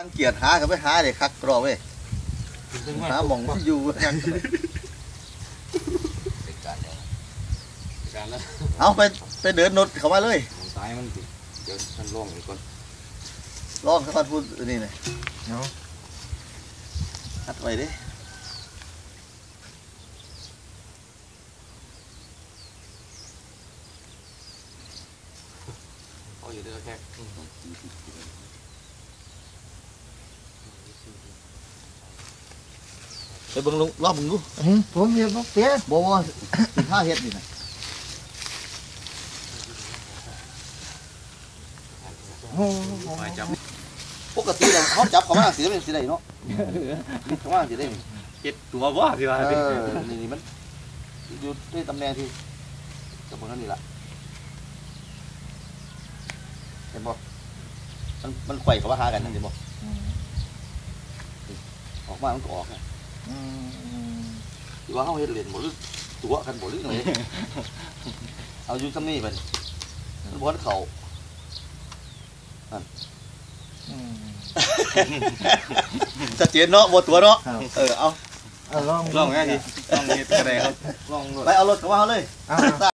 ตั้งเกียรติหากับไปหาเลยคักกรอเว้ยหาหมองที่อยู่กันเป็นการแล้วการแล้วเอาไปไปเดินนดเข้ามาเลยซ้ายมันสิเดี๋ยวท่านล่องอีกก่อนลองเขาพูดอันนี่เลยเนาะฮัดไว้ดิเอาอยู่เด้อแค่ ไป เบิ่งลุงรอบมึงดูอืมผมเห็นบ่เปียบ่ว่าสิห้าเฮ็ดนี่นะโอ้ไปจับปกติแล้วเขาจับเขามาสิได้เป็นสิได้เนาะเขามาสิได้นี่เจ็ดตัวว่าพี่ว่าเออนี่นี่มันอยู่ในตำแหน่งที่ตำแหน่งนี้ล่ะเห็นบ่มันมันไขว่เขามาหากันนั่นเห็นบ่ออกมามันก็ออกนะ อืมหรือว่าเขาเฮ็ดเล่นบ่หรือตัวกันบ่หรือไงเอาอยู่ซ้ำนี่ไปมันบ่ทันเข้าอืมชัดเจนเนาะบ่ตัวเนาะครับเออเอาเอาลองล่องง่ายดิล่องเฮ็ดอะไรครับล่องไปเอารถเข้ามาเอาเลยเอา